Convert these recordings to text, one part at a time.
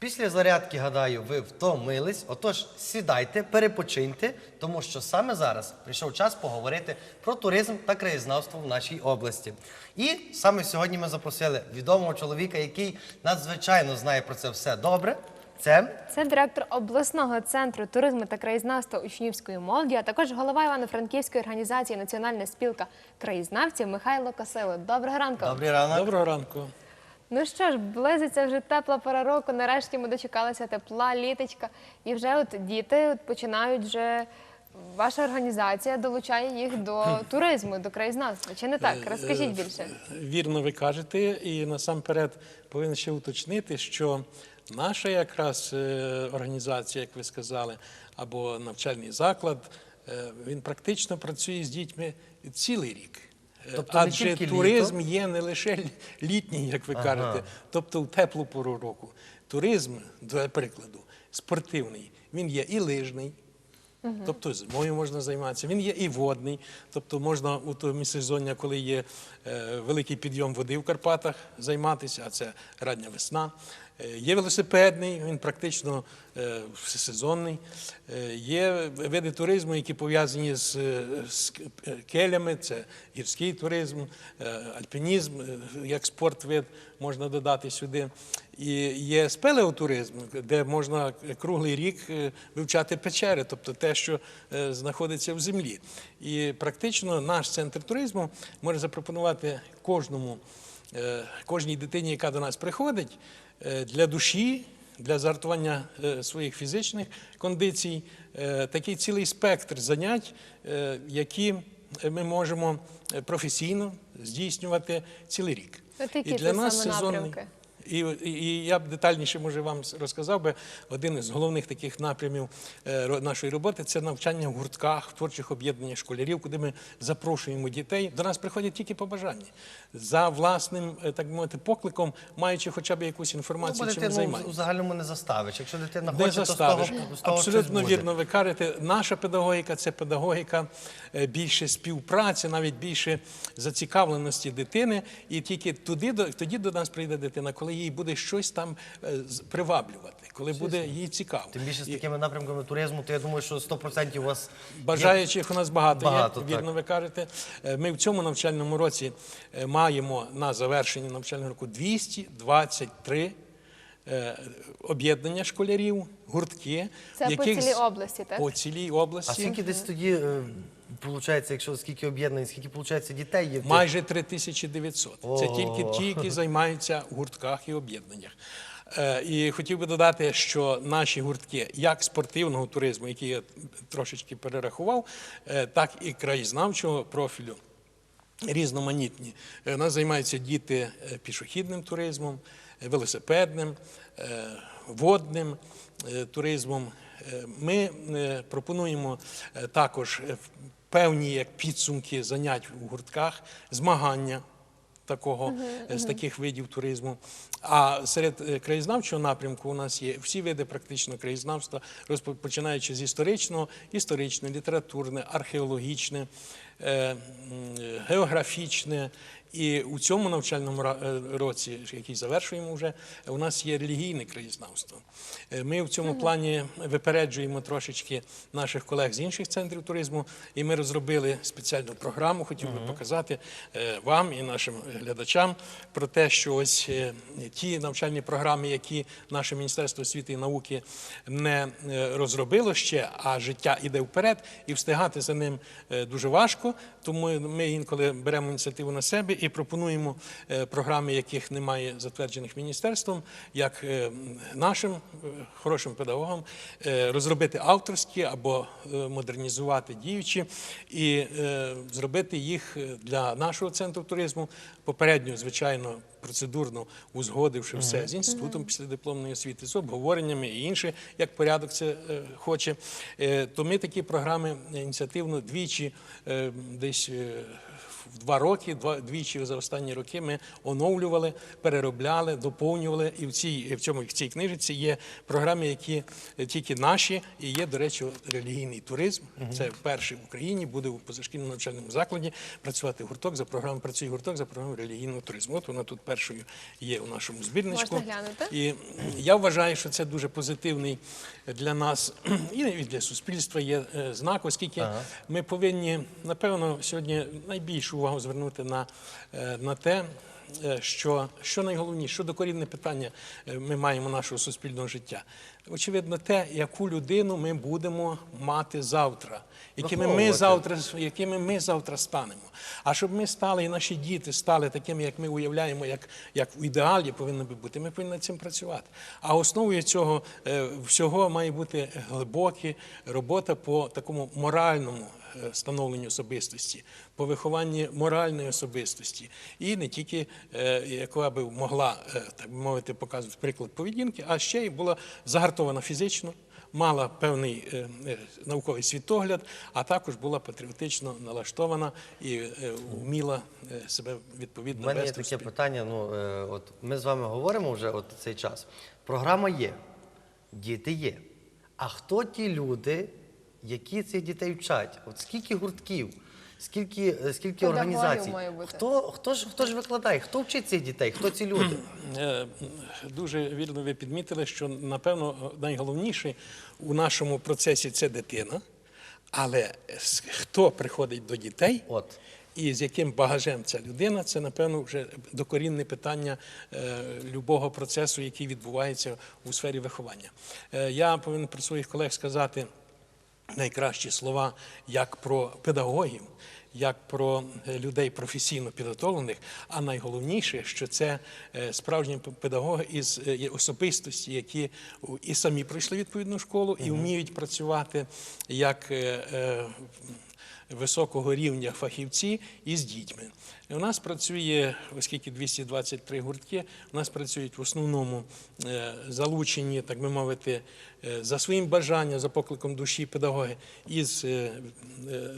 Після зарядки, гадаю, ви втомились. Отож, сідайте, перепочиньте, тому що саме зараз прийшов час поговорити про туризм та краєзнавство в нашій області. І саме сьогодні ми запросили відомого чоловіка, який надзвичайно знає про це все добре. Це Це директор обласного центру туризму та краєзнавства учнівської молоді, а також голова Івано-Франківської організації Національна спілка краєзнавців Михайло Косило. Доброго ранку. добрий ранок. Доброго ранку. Ну що ж, близиться вже тепла пора року. Нарешті ми дочекалися тепла, літочка. І вже от діти от починають вже. Ваша організація долучає їх до туризму, до краєзнавства. Чи не так? Розкажіть більше. Вірно ви кажете, і насамперед повинен ще уточнити, що наша якраз е, організація, як ви сказали, або навчальний заклад, е, він практично працює з дітьми цілий рік. Е, Тобто не Адже тільки літо? туризм є не лише літній, як ви кажете, тобто в теплу пору року. Туризм, до прикладу, спортивний, він є і лижний. Тобто зимою можна займатися. Він є і водний, тобто можна у то міжсезоння, коли є е, великий підйом води в Карпатах, займатися, а це рання весна. Е, є велосипедний, він практично е, всесезонний. Е, є види туризму, які пов'язані з, келями, це гірський туризм, альпінізм, як спортвид можна додати сюди. І є спелеотуризм, де можна круглий рік вивчати печери, тобто те, що знаходиться в землі. І практично наш центр туризму може запропонувати кожному, кожній дитині, яка до нас приходить, для душі, для зартування е, своїх фізичних кондицій, е, такий цілий спектр занять, е, які ми можемо е, професійно здійснювати цілий рік. От які це саме напрямки? І, і, я б детальніше може вам розказав би один із головних таких напрямів е, нашої роботи це навчання в гуртках, в творчих об'єднаннях школярів, куди ми запрошуємо дітей. До нас приходять тільки по бажанні за власним, е, так би мовити, покликом, маючи хоча б якусь Ну, інформацію, бо чим дитину займаються. у загальному не заставиш. Якщо дитина Не хоче, то з того, з того Абсолютно буде. вірно. Ви кажете, наша педагогіка це педагогіка е, більше співпраці, навіть більше зацікавленості дитини. І тільки туди тоді до нас прийде дитина, коли їй буде щось там е, приваблювати, коли буде їй цікаво. Тим більше з такими напрямками туризму, то я думаю, що 100% у вас є Бажаючих у нас багато, Багато, є, так. вірно ви кажете. Е, Ми в цьому навчальному році е, маємо на завершенні навчального року 223 е, об'єднання школярів, гуртки. Це по яких цілій області, так? По цілій А області. скільки десь тоді е, виходить, якщо скільки об'єднань, скільки виходить дітей є? Майже 3900. Це тільки ті, які займаються в гуртках і об'єднаннях. Е, І хотів би додати, що наші гуртки, як спортивного туризму, який я трошечки перерахував, е, так і краєзнавчого профілю. Різноманітні. Е, У нас займаються діти е, пішохідним туризмом, е, велосипедним, е, водним е, туризмом. Е, Ми пропонуємо також певні як підсумки занять у гуртках, змагання такого з таких видів туризму. А серед краєзнавчого напрямку у нас є всі види практично краєзнавства, розпо- починаючи з історичного, історичне, літературне, археологічне, географічне. І у цьому навчальному ра- е, році, який завершуємо вже, у нас є релігійне краєзнавство. Е, Ми в цьому плані випереджуємо трошечки наших колег з інших центрів туризму, і ми розробили спеціальну програму. Хотів би показати е, вам і нашим глядачам про те, що ось е, ті навчальні програми, які наше Міністерство освіти і науки не е, розробило ще, а життя іде вперед, і встигати за ним е, дуже важко. Тому ми інколи беремо ініціативу на себе і пропонуємо е, програми, яких немає затверджених міністерством, як е, нашим е, хорошим педагогам розробити авторські або модернізувати діючі і зробити їх для нашого центру туризму. Попередньо, звичайно, процедурно узгодивши все з інститутом післядипломної освіти, з обговореннями і інше, як порядок це е, хоче. Е, То ми такі програми ініціативно двічі е, десь. В два роки, два, двічі за останні роки ми оновлювали, переробляли, доповнювали. І в цій, в цьому в цій книжці є програми, які тільки наші, і є, до речі, релігійний туризм. Це вперше в Україні буде у позашкільному навчальному закладі працювати гурток за програмою працює гурток за програмою релігійного туризму. От вона тут першою є у нашому збірничку. Можна глянути? І я вважаю, що це дуже позитивний для нас і для суспільства є е, знак, оскільки ми повинні, напевно, сьогодні найбільшу увагу звернути на, е, на те. е, Що, що найголовніше, що докорінне питання е, ми маємо нашого суспільного життя? Очевидно, те, яку людину ми будемо мати завтра, якими ми завтра, якими ми завтра станемо. А щоб ми стали, і наші діти стали такими, як ми уявляємо, як, як в ідеалі повинно би бути, ми повинні над цим працювати. А основою цього всього має бути глибока робота по такому моральному е, становленню особистості, по вихованні моральної особистості. І не тільки е, яка би могла, е, так би мовити, показувати приклад поведінки, а ще й була загартована фізично мала певний науковий світогляд, а також була патріотично налаштована і вміла себе У відповідно мене є таке питання. Ну, от ми з вами говоримо вже от цей час. Програма є, діти є. А хто ті люди, які цих дітей вчать? От скільки гуртків, скільки, е, скільки Педагогів організацій? має бути. Хто, хто, ж, хто ж викладає? Хто вчить цих дітей? Хто ці люди? Е, Дуже вірно ви підмітили, що напевно найголовніше у нашому процесі це дитина. Але с- хто приходить до дітей От. і з яким багажем ця людина, це напевно вже докорінне питання е, любого процесу, який відбувається у сфері виховання. Е, я повинен про своїх колег сказати найкращі слова як про педагогів, як про е, людей професійно підготовлених, а найголовніше, що це е, справжні педагоги із е, особистості, які і самі пройшли відповідну школу, і вміють працювати як високого рівня фахівці із дітьми. І У нас працює, оскільки 223 гуртки, у нас працюють в основному е, залучені, так би мовити, е, за своїм бажанням, за покликом душі педагоги із е,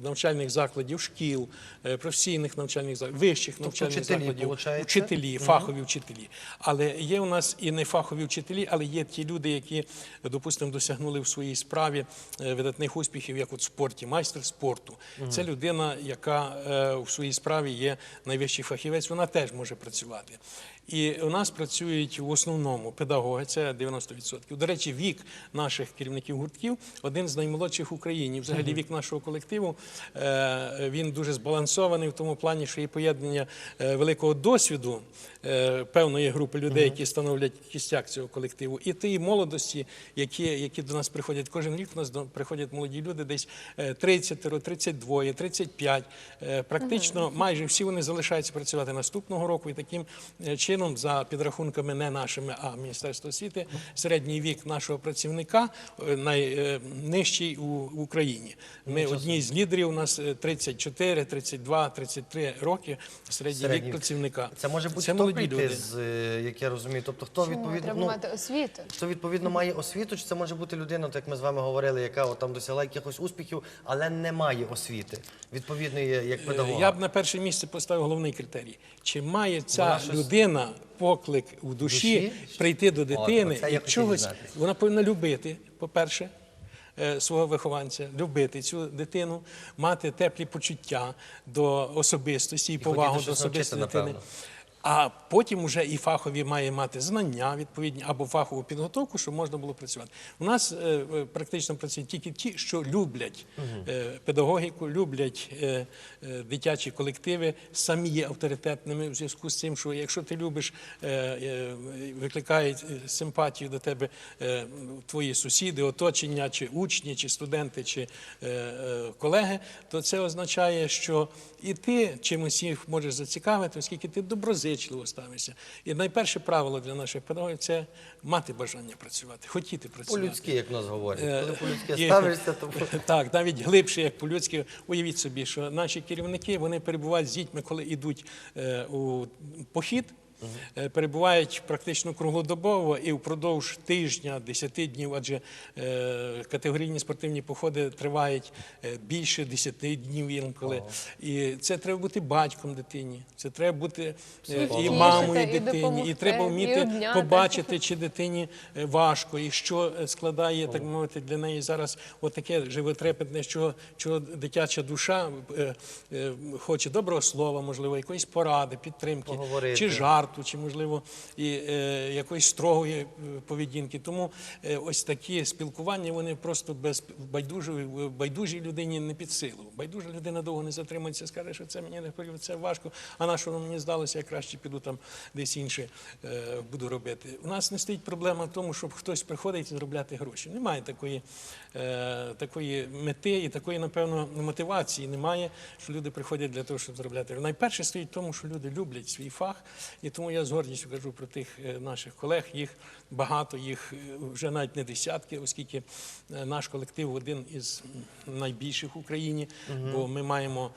навчальних закладів, шкіл, професійних навчальних закладів, вищих навчальних вчителі, закладів, получається? вчителі, фахові вчителі. Але є у нас і не фахові вчителі, але є ті люди, які, допустимо, досягнули в своїй справі видатних успіхів, як от в спорті, майстер спорту. Це людина, яка в своїй справі є найвищий фахівець, вона теж може працювати. І у нас працюють в основному педагоги, це 90%. До речі, вік наших керівників гуртків один з наймолодших в Україні. Взагалі вік нашого колективу е, він дуже збалансований в тому плані, що є поєднання е, великого досвіду е, певної групи людей, які становлять кістяк цього колективу, і тієї молодості, які, які до нас приходять кожен рік. У нас приходять молоді люди, десь е, 30, 32, 35. Е, Практично майже всі вони залишаються працювати наступного року, і таким е, чином, за підрахунками не нашими, а Міністерства освіти, середній вік нашого працівника е, найнижчий у Україні. Ми одні з лідерів. У нас е, 34, 32, 33 роки середній, вік працівника. Це може бути хто прийти, з, е, як я розумію. Тобто, хто Чому? відповідно. Треба ну, мати освіту. Хто відповідно має освіту, чи це може бути людина, так як ми з вами говорили, яка от там досягла якихось успіхів, але не має освіти, відповідної як педагога. Е, Я б на перше місце поставив головний критерій. Чи має ця Вона щось- людина поклик у душі, Душі? прийти до дитини О, і чогось вона повинна любити, по-перше. е, Свого вихованця, любити цю дитину, мати теплі почуття до особистості і, повагу до особистості дитини. напевно. А потім вже і фахові має мати знання відповідні або фахову підготовку, щоб можна було працювати. У нас е, практично працюють тільки ті, що люблять е, педагогіку, люблять е, е, дитячі колективи, самі є авторитетними в зв'язку з цим, що якщо ти любиш, е, е, викликають е, симпатію до тебе е, твої сусіди, оточення, чи учні, чи студенти, чи е, е, колеги, то це означає, що і ти чимось їх можеш зацікавити, оскільки ти доброзичливо ставишся. І найперше правило для наших педагогів це мати бажання працювати, хотіти працювати. По-людськи, як нас говорять. Е, Коли по-людськи ставишся, то Так, навіть глибше, як по-людськи. Уявіть собі, що наші керівники вони перебувають з дітьми, коли йдуть е, у похід. Е, перебувають практично круглодобово і впродовж тижня, 10 днів, адже е, категорійні спортивні походи тривають е, більше 10 днів інколи. І це треба бути батьком дитині, це треба бути і мамою дитині, і треба вміти побачити, чи дитині важко, і що складає, так мовити, для неї зараз отаке животрепетне, що, що дитяча душа хоче доброго слова, можливо, якоїсь поради, підтримки, Поговорити. чи жарту, чи можливо і е, якоїсь строгої е, поведінки. Тому е, ось такі спілкування вони просто без байдужої байдужій людині не під силу. Байдужа людина довго не затримається, скаже, що це мені не це важко. А на що мені здалося, я краще піду там десь інше е, буду робити. У нас не стоїть проблема в тому, щоб хтось приходить і заробляти гроші. Немає такої, е, такої мети і такої, напевно, мотивації немає, що люди приходять для того, щоб заробляти. Найперше стоїть в тому, що люди люблять свій фах, і тому я з гордістю кажу про тих е, наших колег. Їх багато, їх е, вже навіть не десятки, оскільки е, наш колектив один із найбільших в Україні, бо ми маємо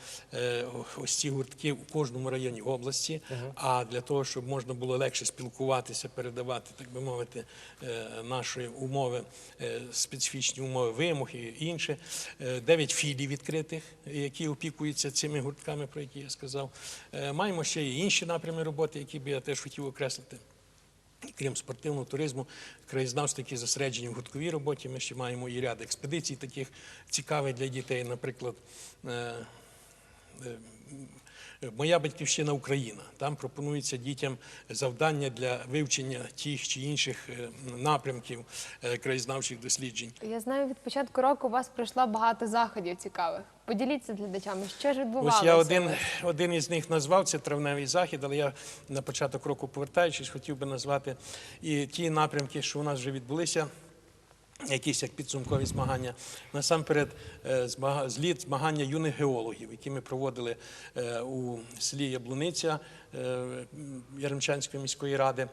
ось ці гуртки у кожному районі області. А для того, щоб можна було легше спілкуватися, передавати, так би мовити, наші умови, специфічні умови вимоги і інше. Дев'ять філій відкритих, які опікуються цими гуртками, про які я сказав. Маємо ще й інші напрями роботи, які би я теж хотів окреслити. Крім спортивного туризму, краєзнавство, які зосереджені в гуртковій роботі. Ми ще маємо і ряд експедицій, таких цікавих для дітей. Наприклад, е, е, Моя батьківщина Україна. Там пропонується дітям завдання для вивчення тих чи інших е, напрямків е, краєзнавчих досліджень. Я знаю, від початку року у вас пройшло багато заходів цікавих. Поділіться з глядачами, що ж відбувалося. Ось я один, один із них назвав це травневий захід, але я на початок року повертаючись, хотів би назвати і ті напрямки, що у нас вже відбулися. Якісь як підсумкові змагання. Насамперед, е, зліт змагання юних геологів, які ми проводили е, у селі Яблуниця Яремчанської міської ради.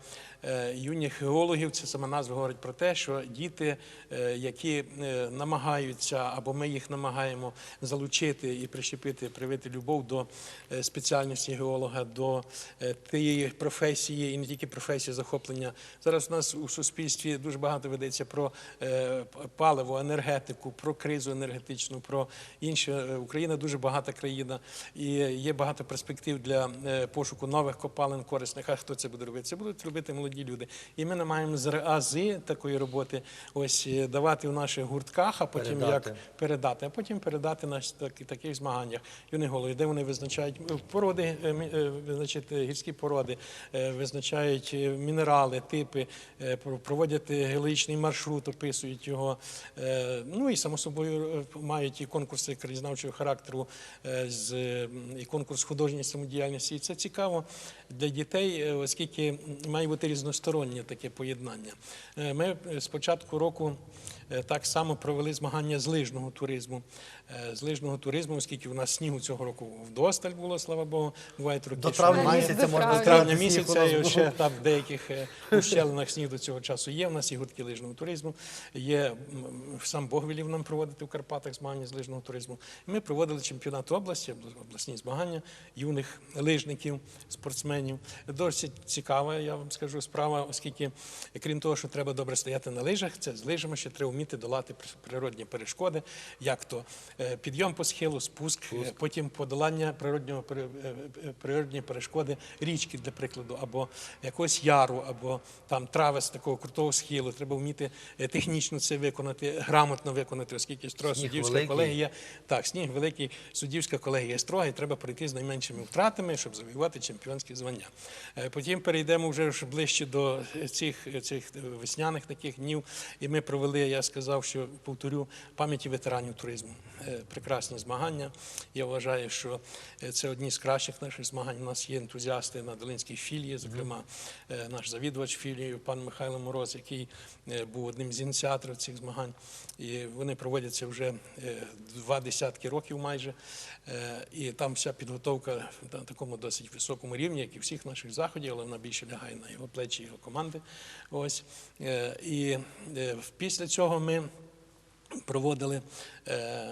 Е, Юних геологів це сама назва говорить про те, що діти, е, які е, намагаються, або ми їх намагаємо залучити і прищепити, привити любов до е, спеціальності геолога, до е, тієї професії, і не тільки професії захоплення. Зараз у нас у суспільстві дуже багато ведеться про е, паливо, енергетику, про кризу енергетичну, про інше. Е, Україна дуже багата країна, і є багато перспектив для е, пошуку нових копалин корисних. А хто це буде робити? Це будуть робити молоді люди. І ми намагаємо з ази такої роботи ось е, давати в наших гуртках, а потім Передати. як передати, а потім передати на таких змаганнях. Юні голови, де вони визначають е, породи, е, е, гірські породи, визначають мінерали, типи, проводять геологічний маршрут, описують його. Ну і само собою мають і конкурси краєзнавчого характеру, і конкурс художньої самодіяльності. І це цікаво для дітей, е, оскільки має бути різностороннє таке поєднання. Е, Ми спочатку початку року. Е, Так само провели змагання з лижного туризму. Е, З лижного туризму, оскільки у нас снігу цього року вдосталь було, слава Богу, бувають роки. До травня місяця можна. До травня місяця і ще там в деяких е, ущелинах сніг до цього часу є. У нас і гуртки лижного туризму. Є сам Бог велів нам проводити в Карпатах змагання з лижного туризму. Ми проводили чемпіонат області, обласні змагання юних лижників, спортсменів. Досить цікава, я вам скажу, справа, оскільки, крім того, що треба добре стояти на лижах, це з лижами ще треба вміти долати природні перешкоди, як то е, підйом по схилу, спуск, е, потім подолання природнього е, природні перешкоди річки, для прикладу, або якогось яру, або там трави з такого крутого схилу. Треба вміти технічно це виконати, грамотно виконати, оскільки строга Сніг суддівська великий. колегія. Так, сніг великий, суддівська колегія строга, і треба пройти з найменшими втратами, щоб завоювати чемпіонське звання. Потім перейдемо вже ближче до цих, цих весняних таких днів. І ми провели, я сказав, що повторю, пам'яті ветеранів туризму. Е, Прекрасні змагання. Я вважаю, що е, це одні з кращих наших змагань. У нас є ентузіасти на Долинській філії, зокрема, е, наш завідувач філії, пан Михайло Мороз, який був одним з ініціаторів цих змагань. І вони проводяться вже два десятки років майже. І там вся підготовка на такому досить високому рівні, як і всіх наших заходів, але вона більше лягає на його плечі, його команди. Ось. І після цього ми проводили е,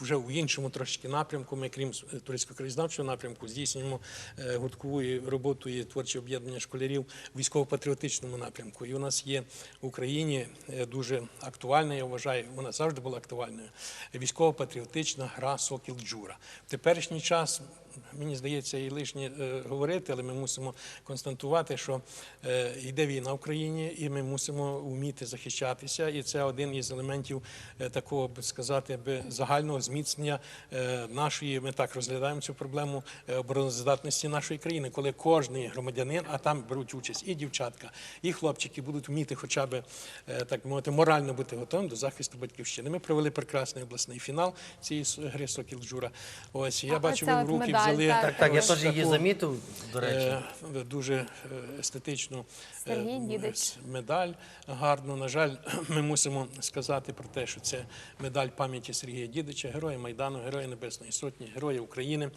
вже в іншому трошки напрямку. Ми, крім туристсько-краєзнавчого напрямку, здійснюємо е, гурткову роботу і творче об'єднання школярів в військово-патріотичному напрямку. І у нас є в Україні е, дуже актуальна, я вважаю, вона завжди була актуальною. Військово-патріотична гра Сокіл Джура. В теперішній час. Мені здається, і лишнє е, говорити, але ми мусимо констатувати, що е, йде війна в країні, і ми мусимо вміти захищатися. І це один із елементів е, такого, би сказати, би загального зміцнення нашої. Ми так розглядаємо цю проблему обороноздатності нашої країни, коли кожний громадянин, а там беруть участь і дівчатка, і хлопчики будуть вміти, хоча б так мовити, морально бути готовим до захисту батьківщини. Ми провели прекрасний обласний фінал цієї гри Сокіл Джура. Ось я А бачу, оця ви от в руки взяли так. Так, так, я теж її замітив, до речі. е, Дуже е, естетичну е, медаль гарну. На жаль, ми мусимо сказати про те, що це медаль пам'яті Сергія Дідича, героя Майдану, героя Небесної Сотні, героя України.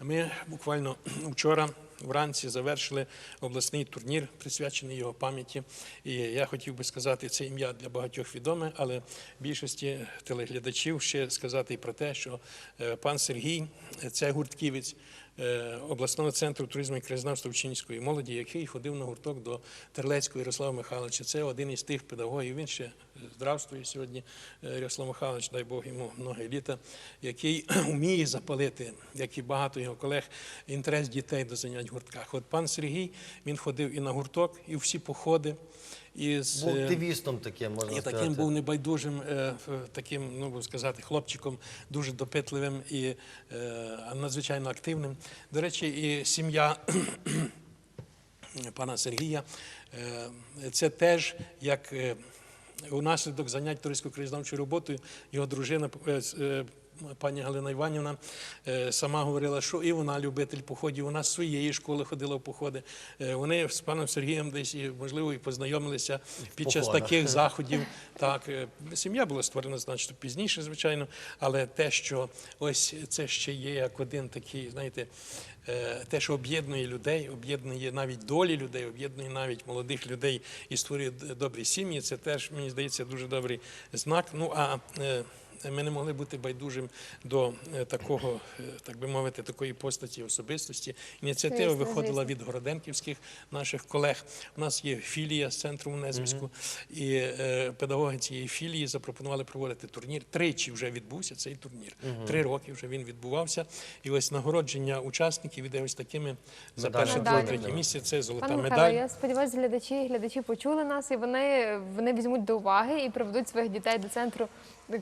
Ми буквально вчора вранці завершили обласний турнір, присвячений його пам'яті. І я хотів би сказати, це ім'я для багатьох відоме, але більшості телеглядачів ще сказати про те, що е, пан Сергій це гуртківець е, обласного центру туризму і краєзнавства вчинської молоді, який ходив на гурток до Терлецького Ярослава Михайловича. Це один із тих педагогів. Він ще здравствує сьогодні. е, Ярослав Михайлович, дай Бог йому многі літа, який вміє запалити, як і багато його колег, інтерес дітей до занять гуртках. От пан Сергій він ходив і на гурток, і всі походи. І з, Був е, активістом таким, можна і сказати. таким був небайдужим, е, е, таким, ну би сказати, хлопчиком, дуже допитливим і надзвичайно активним. До речі, і сім'я пана Сергія це теж як. е, Унаслідок занять туристсько-краєзнавчою роботою його дружина пані Галина Іванівна е, сама говорила, що і вона любитель походів. Вона з своєї школи ходила в походи. Е, Вони з паном Сергієм десь можливо і познайомилися під час таких заходів. Так, е, сім'я була створена значно пізніше, звичайно, але те, що ось це ще є як один такий, знаєте, те, що об'єднує людей, об'єднує навіть долі людей, об'єднує навіть молодих людей і створює добрі сім'ї. Це теж мені здається дуже добрий знак. Ну а ми не могли бути байдужим до е, такого, е, так би мовити, такої постаті особистості. Ініціатива Звісно, виходила звісно. від городенківських наших колег. У нас є філія з центру в Незв'язку, і е, педагоги цієї філії запропонували проводити турнір. Тричі вже відбувся цей турнір. Три роки вже він відбувався. І ось нагородження учасників іде ось такими за перше, друге, третє місце. Це золота Пане Михайло, медаль. я сподіваюся, глядачі глядачі почули нас, і вони, вони візьмуть до уваги і приведуть своїх дітей до центру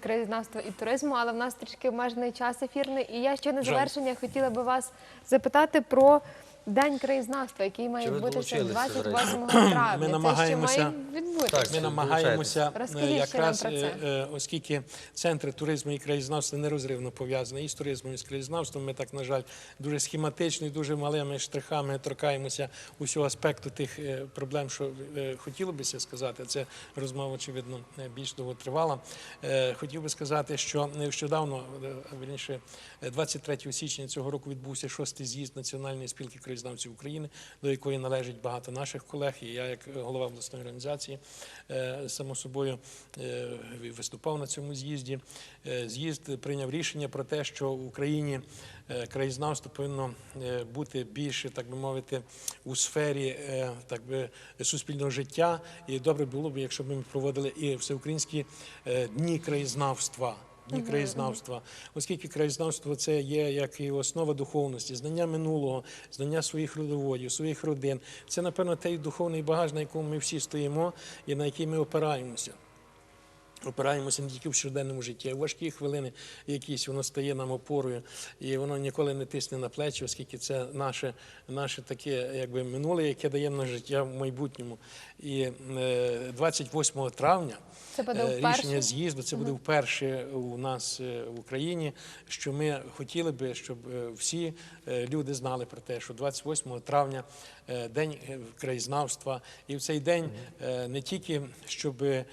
краєзнавства і туризму. Але в нас трішки обмежений час ефірний. І я ще на завершення хотіла би вас запитати про День краєзнавства, який має Чи ви відбутися долучилися, 28 травня. Ми Це намагаємося- ще має відбутися. Так. Ми намагаємося Розкажіть е, ще нам якраз, про це. е, е, оскільки центри туризму і краєзнавства нерозривно пов'язані і з туризмом, і з краєзнавством. Ми так, на жаль, дуже схематично і дуже малими штрихами торкаємося усього аспекту тих е, проблем, що е, хотіло би сказати. Це розмова, очевидно, е, більш довго тривала. Е, Хотів би сказати, що нещодавно, е, вірніше, е, 23 січня цього року відбувся шостий з'їзд Національної спілки краєзнавців України, до якої належить багато наших колег. І я, як голова обласної організації, е, само собою е, виступав на цьому з'їзді. Е, З'їзд прийняв рішення про те, що в Україні краєзнавство повинно бути більше, так би мовити, у сфері так би суспільного життя. І добре було б, якщо б ми проводили і всеукраїнські дні краєзнавства. Дні краєзнавства, оскільки краєзнавство це є як і основа духовності, знання минулого, знання своїх родоводів, своїх родин. Це, напевно, той духовний багаж, на якому ми всі стоїмо і на який ми опираємося. Опираємося не тільки в щоденному житті, а в важкі хвилини якісь воно стає нам опорою, і воно ніколи не тисне на плечі, оскільки це наше, наше таке якби минуле, яке дає нам життя в майбутньому. І е, 28 травня Це буде е, рішення з'їзду, це буде вперше у нас е, в Україні, що ми хотіли би, щоб е, всі е, люди знали про те, що 28 травня е, день е, краєзнавства, і в цей день е, не тільки щоб е,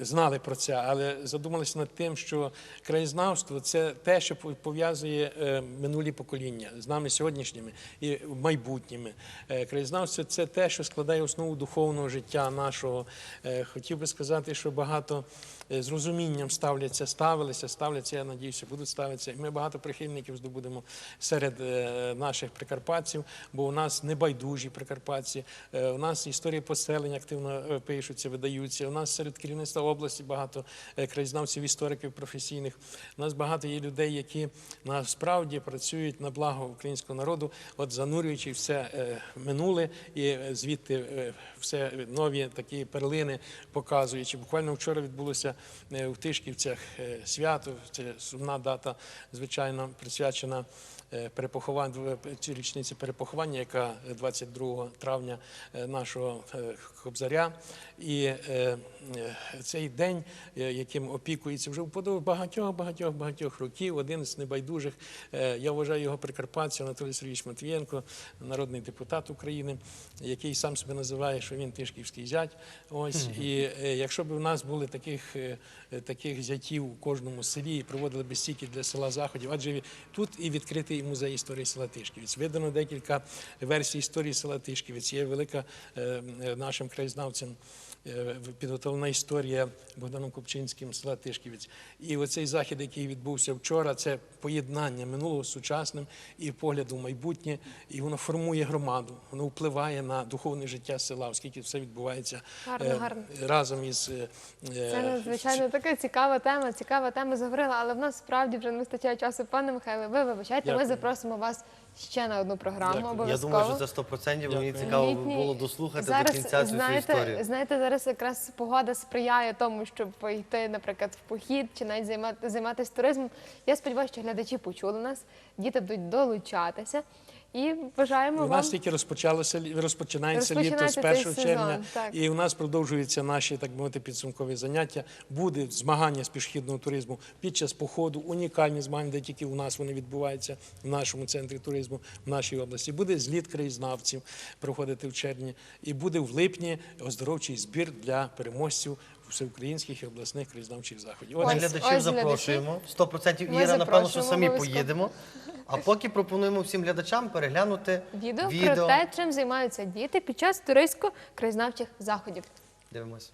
знали про це, але задумалися над тим, що краєзнавство це те, що пов'язує е, минулі покоління з нами сьогоднішніми і майбутніми. Е, Краєзнавство це те, що складає основу духовного життя нашого. Е, Хотів би сказати, що багато е, з розумінням ставляться, ставилися, ставляться, я надіюся, будуть ставитися. І ми багато прихильників здобудемо серед е, наших прикарпатців, бо у нас небайдужі прикарпатці, е, у нас історії поселення активно е, пишуться, видаються. У нас серед керівництва області багато е, краєзнавців, істориків професійних. У нас багато є людей, які насправді працюють на благо українського народу, от занурюючи все е, минуле і е, звідти е, все нові такі перлини показуючи. Буквально вчора відбулося е, в Тишківцях е, свято. Це сумна дата, звичайно, присвячена е, перепохованню цій річниці перепоховання, яка 22 травня е, нашого е, Кобзаря. І е, е, цей день, е, яким опікується вже впродовж багатьох, багатьох, багатьох років, один з небайдужих. Я вважаю його прикарпатця Анатолій Сергійович Матвієнко, народний депутат України, який сам себе називає, що він тишківський зять. Ось і якщо б у нас були таких, таких зятів у кожному селі і проводили б стільки для села заходів, адже тут і відкритий музей історії села Тишківець. Видано декілька версій історії села Тишківець. Є велика нашим краєзнавцям підготовлена історія Богданом Купчинським села Тишківець. І оцей захід, який відбувся вчора, це поєднання минулого з сучасним і погляду в майбутнє, і воно формує громаду, воно впливає на духовне життя села, оскільки все відбувається Гарно, е, гарно. разом із е, Це надзвичайно така цікава тема. Цікава тема заговорила, але в нас справді вже не вистачає часу. Пане Михайле, ви вибачайте, ми запросимо вас ще на одну програму. Дякую. Я Обов'язково. думаю, що це 100% мені цікаво Літній- було дослухати до кінця цю всю знаєте, історію. Знаєте, зараз якраз погода сприяє тому, щоб пойти, наприклад, в похід чи навіть займати, займатися туризмом. Я сподіваюся, що глядачі почули нас, діти будуть долучатися. І бажаємо У нас тільки розпочалося розпочинається літо з Розпочинається 1 червня, так. і у нас продовжуються наші так мовити підсумкові заняття. Буде змагання з пішохідного туризму під час походу, унікальні змагання, де тільки у нас вони відбуваються в нашому центрі туризму в нашій області. Буде зліт краєзнавців проходити в червні, і буде в липні оздоровчий збір для переможців всеукраїнських і обласних краєзнавчих заходів. Ось, Отже, глядачів ось глядачі. запрошуємо. 100% Ми Іра, напевно, що запрошуємо самі обов'язково. поїдемо. А поки пропонуємо всім глядачам переглянути відео, про те, чим займаються діти під час туристсько-краєзнавчих заходів. Дивимось.